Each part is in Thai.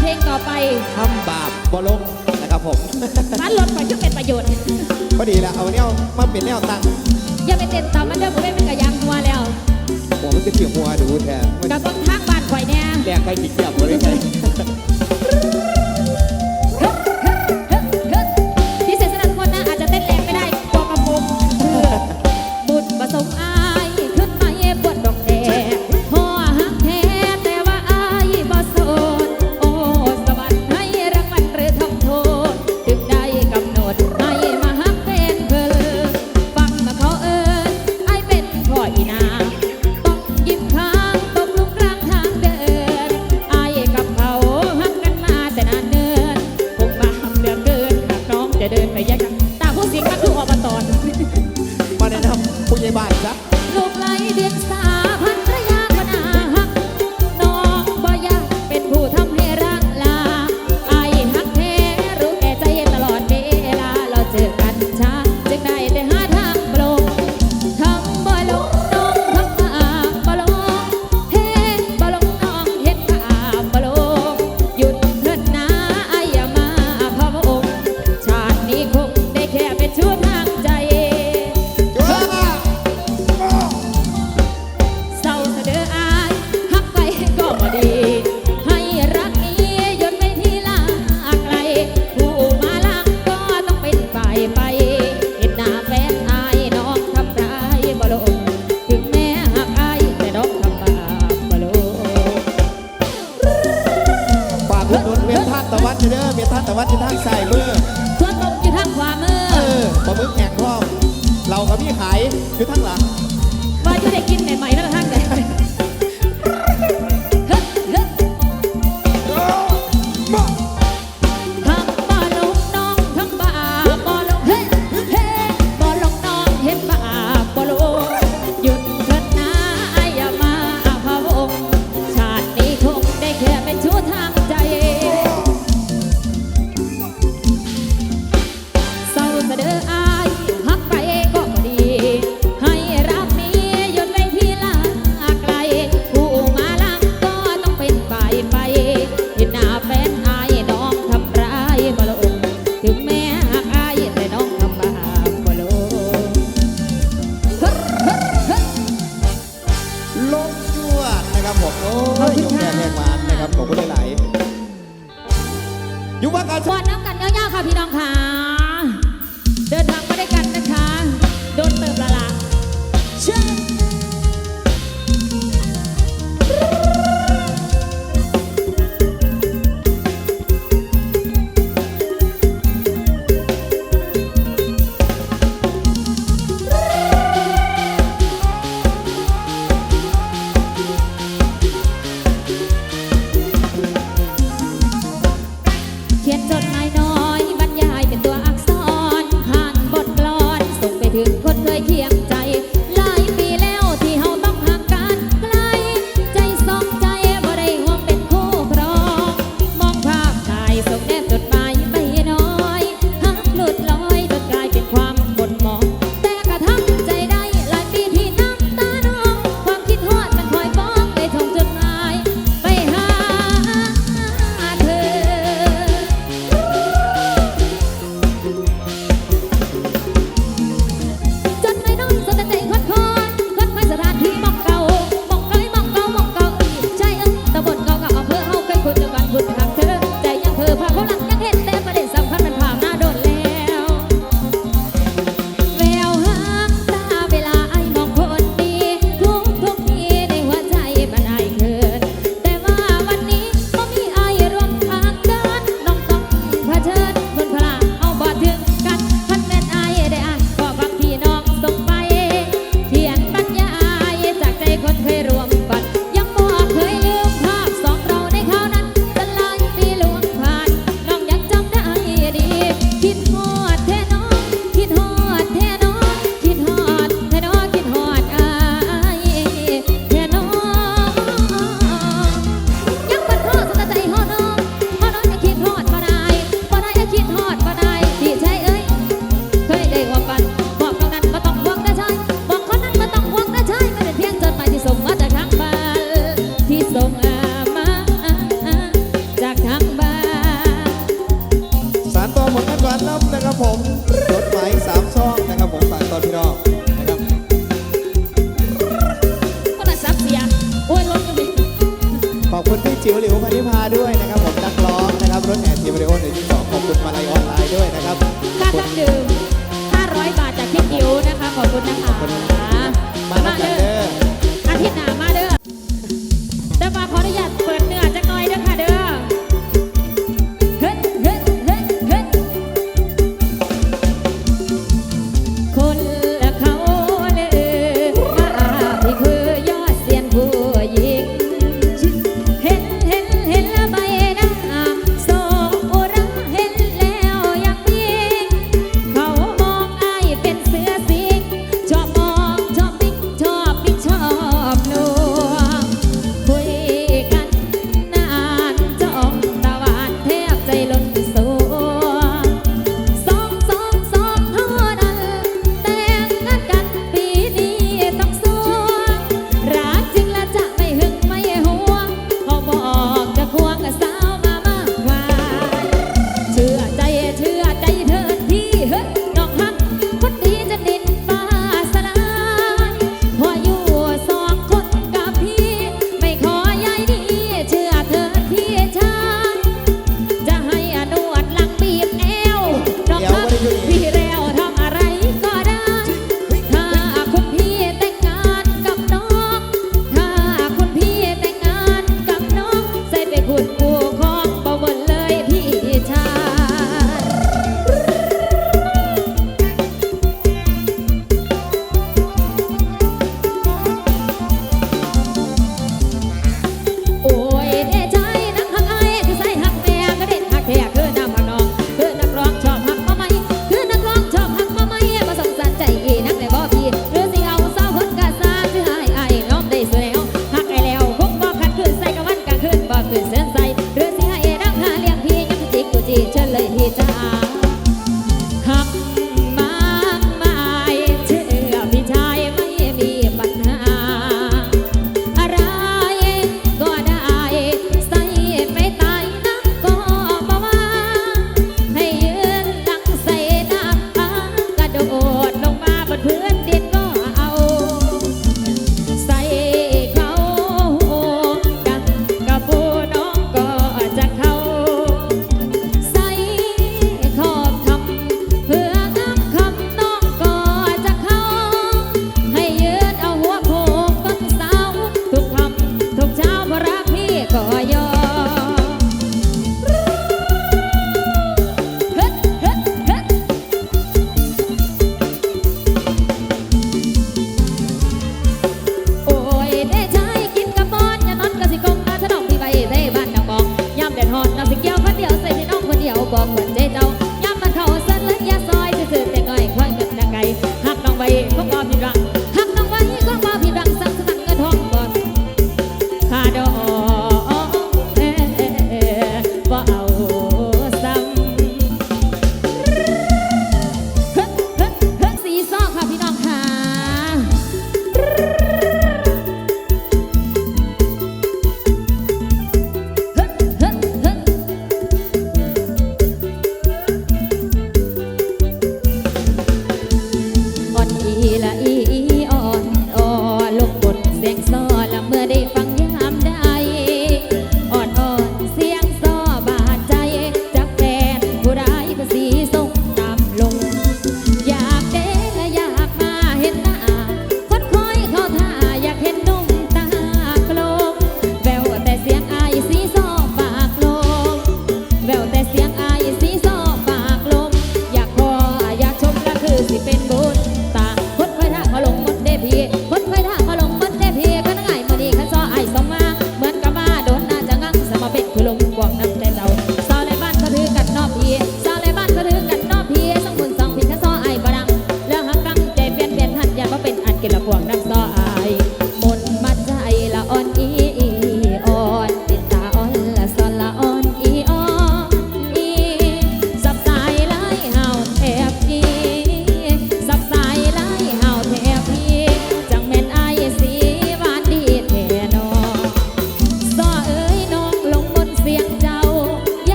เพลงต่อไปทำบาปบ่ลงนะครับผมมันลดไปเพื่อเป็นประโยชน์พอดีและเอาเนี่ยมันเป็นแนวตั้งยังไปเต็มตามมันเด้อผมไม่เป็นกระยางหัวแล้วหัวมันจะเสี่ยหัวดูแทนกับต้องทักบานข่อยเนี่ยแรกไปจิกะหัวเลยใไง แต่ว่าที่ทางซ้ายมื Yeah.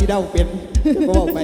ที่เดาเป็นก็บอกไป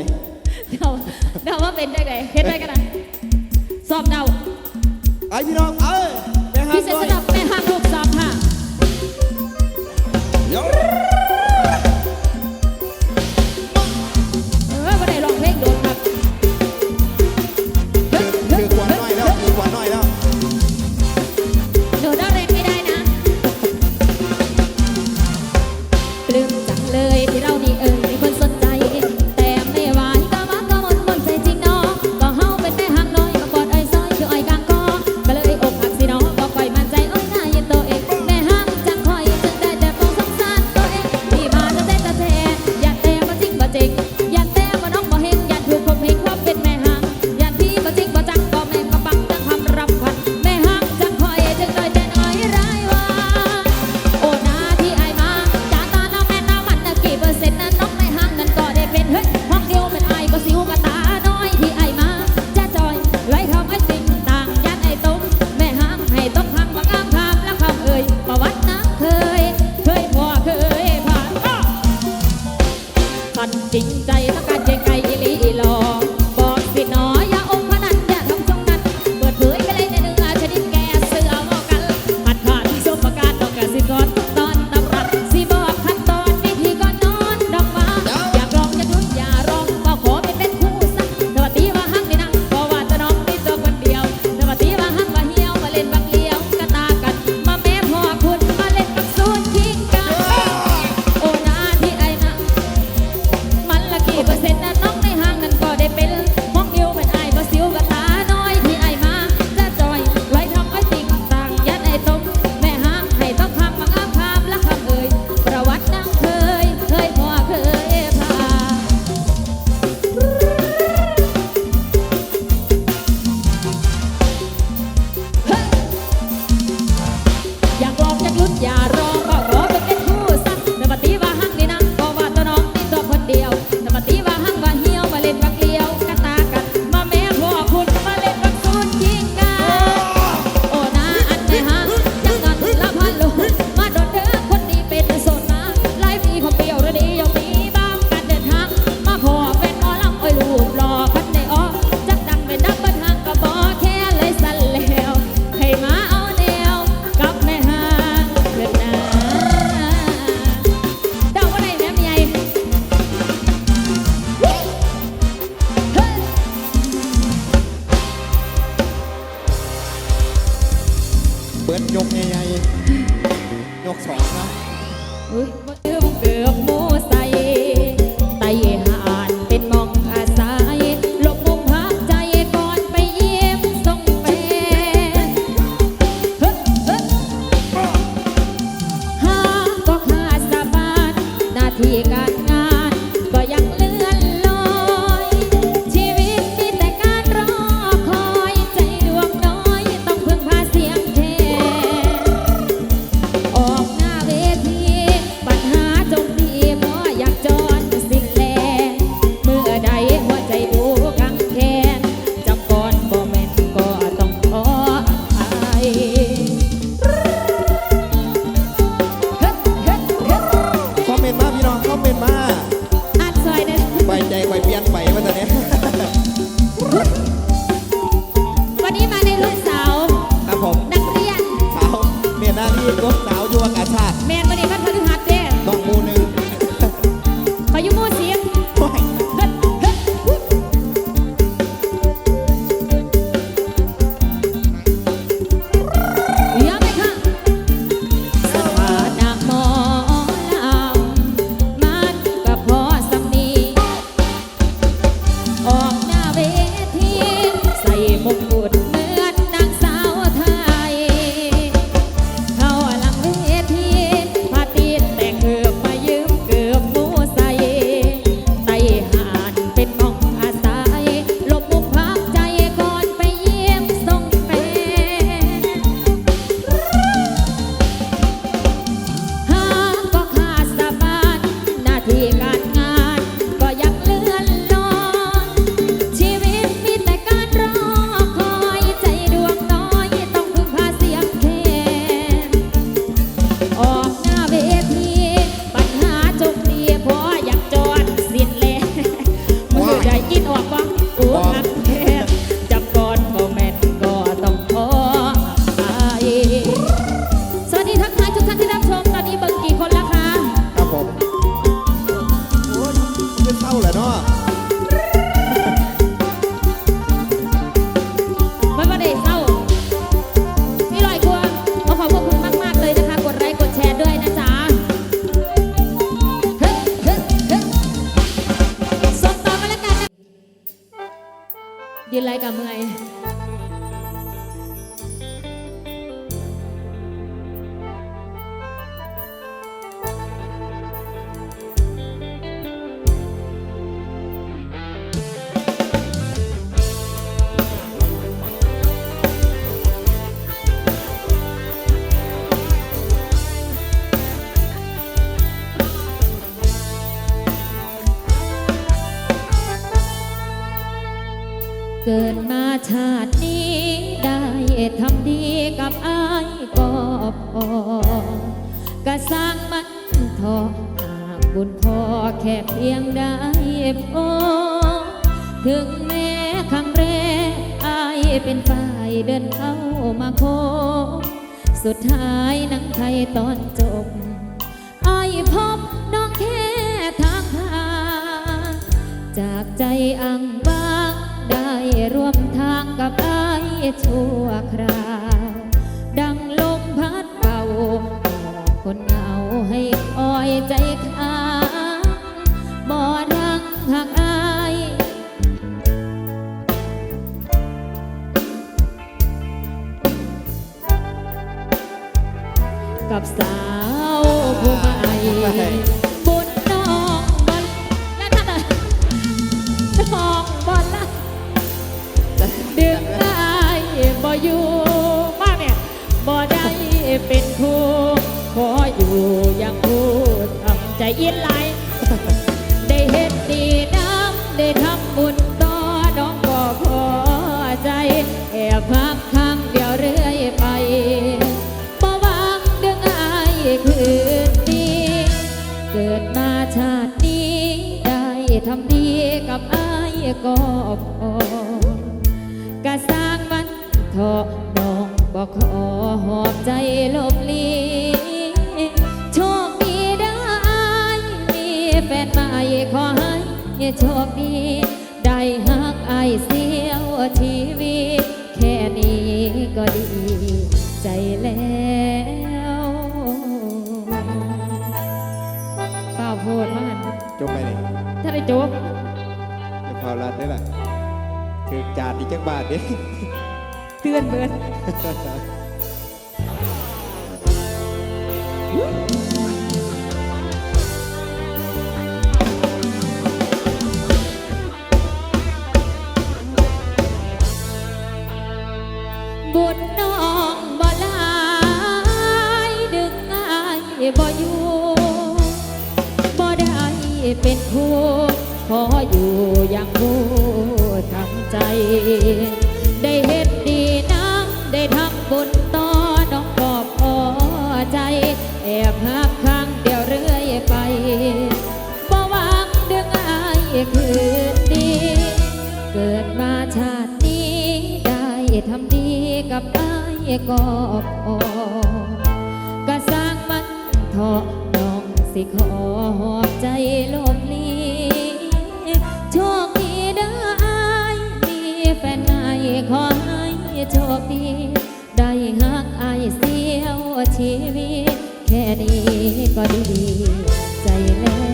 Yeah. ชาตินี้ได้ทำดีกับอายก็พอก็สร้างมันทอหากบุญพอแค่เพียงได้พอถึงแม้ครั้งแรกอายเป็นฝ่ายเดินเข้ามาโคสุดท้ายหนังไทยตอนจบอายพบน้องแค่ทางผ่านจากใจอังบางได้ร่วม กับไอายชั่วคราว ดังลมพัดเป่าคนเหงาให้คอยใจค้างบ่ดังหักอายกับสาวผู้ใหม่ ใจเย็นไหลได้เห็นดีน้ำได้ทำบุญต่อน้องก็พอใจ แอบพักครั้งเดียวเรื่อยไปบ่หวังดึงอายคืนดีเกิดมาชาตินี้ ได้ทำดีกับอายก็พอกะสร้างมันเถอะน้องบอกขอหอบใจลบลี แฟนใหม่ขอให้โชคดี ได้หักไอเสียวชีวิตแค่นี้ก็ดีใจแล้วเปล่าโพดมันจบไปเลยถ้าได้จบจะเผารัดได้ล่ะคือจานอีกจักบาทดิเตือนเบิด ก็พอก็สร้างมันเถอะน้องสิขอหอบใจลมลีโชคดีเด้ออายมีแฟนใหม่ขอให้โชคดี ได้หักอายเสียวชีวิต แค่นี้ก็ดี ใจแล้ว